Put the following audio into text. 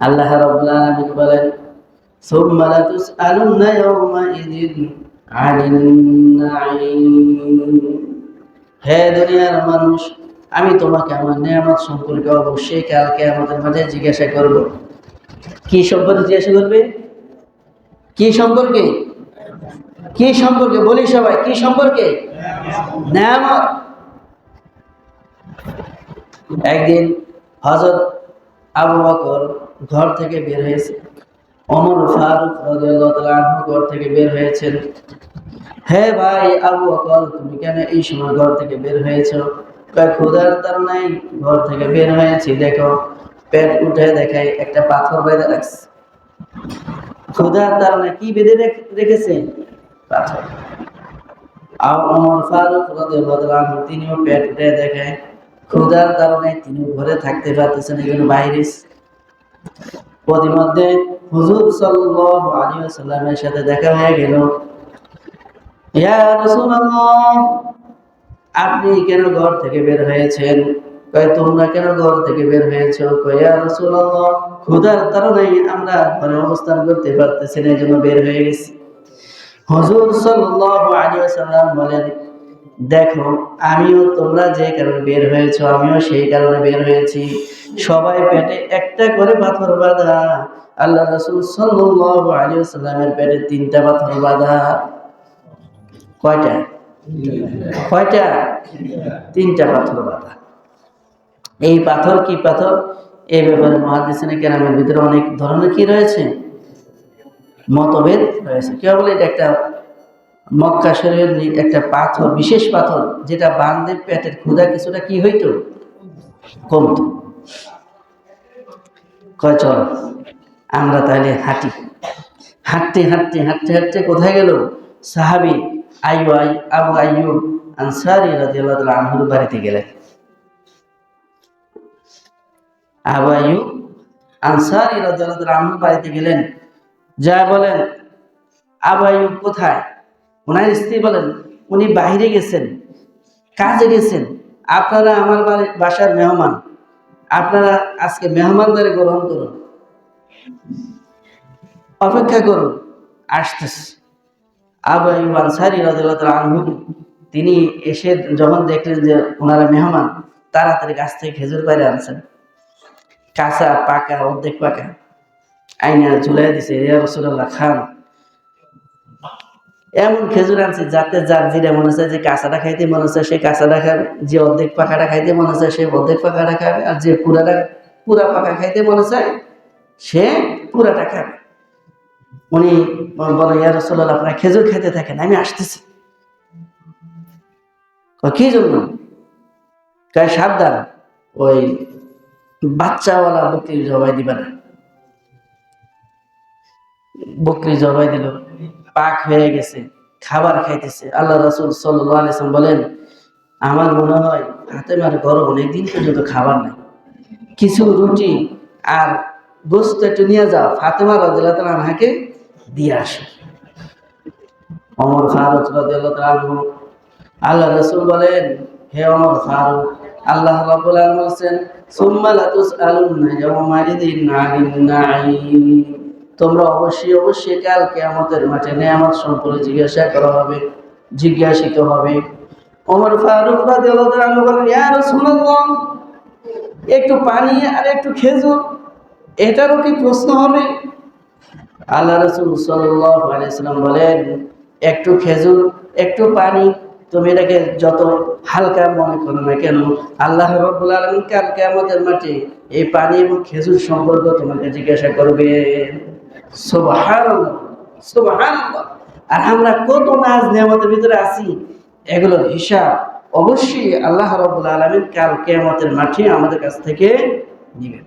আল্লাহ রাব্বুল বলেন মানুষ, আমি তোমাকে আমার নিয়ামত সম্পর্কে অবশ্যই কালকে আমাদের মাঝে জিজ্ঞাসা করব। কি সম্পর্কে জিজ্ঞাসা করবে? কি সম্পর্কে? কি সম্পর্কে? বলি সবাই, কি সম্পর্কে? নিয়ামত। একদিন হজরত আবু বকর ঘর থেকে বের হয়েছে। অমর ফারুক ঘর থেকে বের হয়েছেন। হে ভাই আবু বকর, তুমি কেন এই সময় ঘর থেকে বের হয়েছো? ক্ষুধার তাড়নায় ঘর থেকে বের হয়েছি, দেখো। পেট উঠে দেখায় একটা পাথর বেঁধে রাখছে। ক্ষুধার তাড়নায় কি বেঁধে রেখেছে? পাথর। আর অমর ফারুক তিনিও পেট উঠে দেখায় ক্ষুধার কারণে তিনি ঘরে থাকতে পারতেছেন জন্য বাইরে প্রতিমধ্যে হুজুর সাল্লাল্লাহু আলাইহি ওয়াসাল্লামের সাথে দেখা হয়ে গেল। ইয়া রাসূলুল্লাহ, আপনি কেন ঘর থেকে বের হয়েছেন? কয়, তোমরা কেন ঘর থেকে বের হয়েছো? কয়, ইয়া রাসূলুল্লাহ, ক্ষুধার কারণে আমরা ঘরে অবস্থান করতে পারতেছি না, এই জন্য বের হয়ে গেছি। হুজুর সাল্লাল্লাহু আলাইহি ওয়াসাল্লাম বলেন দেখো, আমিও তোমরা যে কারণে বের হয়েছো, আমিও সেই কারণে বের হয়েছি। সবাই পেটে একটা করে পাথর বাঁধা। আল্লাহ রসুল ওয়াসাল্লামের পেটে তিনটা পাথর বাঁধা। কয়টা? কয়টা? তিনটা পাথর বাঁধা। এই পাথর কি পাথর? এই ব্যাপারে মহাদিসিনে কেরামের ভিতরে অনেক ধরনের কি রয়েছে? মতভেদ রয়েছে। কেউ বলে এটা একটা মক্কা শরীরের একটা পাথর, বিশেষ পাথর, যেটা বান্ধে পেটের ক্ষুধা কিছুটা কি হইতো? কমতো। কয়, চল, আমরা তাহলে হাঁটি। হাঁটতে হাঁটতে হাঁটতে হাঁটতে কোথায় গেল? সাহাবি আইয়ু, আই আবু আইয়ুব আনসারি রাদিয়াল্লাহু তাআলা আনহুর বাড়িতে গেলেন। আবু আইয়ুব আনসারি রাদিয়াল্লাহু তাআলা আনহুর বাড়িতে গেলেন। যা বলেন, আবু আইয়ুব কোথায়? ওনার স্ত্রী বলেন, উনি বাইরে গেছেন, কাজে গেছেন। আপনারা আমার বাসার মেহমান। আপনারা আজকে মেহমানদারি গ্রহণ করুন। অপেক্ষা করুন, আসতেছে। আবু আনসারী রাদিয়াল্লাহু আনহু, তিনি এসে যখন দেখলেন যে ওনারা মেহমান, তাড়াতাড়ি গাছ থেকে খেজুর বাইরে আনছেন। কাঁচা, পাকা, অর্ধেক পাকা। আইনা ঝুলাই দিছে, ইয়া রাসূলুল্লাহ, খান। এমন খেজুর আনছে যাতে যার যেটা মনে হচ্ছে যে কাঁচাটা খাইতে মনে চায় সে কাঁচাটা খাবে, যে অর্ধেক পাকাটা খাইতে মনে চায় সে অর্ধেক পাকাটা খাবে, আর যে পুরাটা, পুরা পাকা খাইতে মনে চায় সে পুরাটা খাবে। উনি বলে, ইয়া রসল্লাহ আপনার খেজুর খাইতে থাকেন, আমি আসতেছি। কি জন্য? কয়, সাবধান, ওই বাচ্চাওয়ালা বকরি জবাই দিবা না। বকরি জবাই দিল। পাক হয়ে গেছে, খাবার খাইতেছে। আল্লাহ রাসুল সাল্লাম বলেন, আমার মনে হয় হাতে মারে ঘর অনেকদিন পর্যন্ত খাবার নাই। কিছু রুটি আর গোস্ত একটু নিয়ে যাও, ফাতেমা রাজিল্লাহ তালা আনহাকে দিয়ে আসো। অমর ফারুক রাজিয়াল্লাহু আল্লাহ রাসূল বলেন, হে অমর ফারুক, আল্লাহ রাব্বুল আলামিন বলেন সুম্মা লাতুসআলুন্না ইয়াওমাইদিন আনিন নাঈম। তোমরা অবশ্যই অবশ্যই কালকে আমাদের মাঠে নিয়ামত সম্পর্কে জিজ্ঞাসা করা হবে, জিজ্ঞাসিত হবে ওমর ফারুক একটু পানি আর একটু খেজুর, এটারও কি প্রশ্ন হবে আল্লাহ রসুল সাল্লাম বলেন, একটু খেজুর, একটু পানি, তুমি এটাকে যত হালকা মনে করো না কেন, আল্লাহ কালকে আমাদের মাঠে এই পানি এবং খেজুর সম্পর্কে তোমাকে জিজ্ঞাসা করবে। আর আমরা কত নাজ নিয়ামতের ভিতরে আছি, এগুলোর হিসাব অবশ্যই আল্লাহ রব্বুল আলমিন কাল কেয়ামতের মাঠে আমাদের কাছ থেকে নিবেন।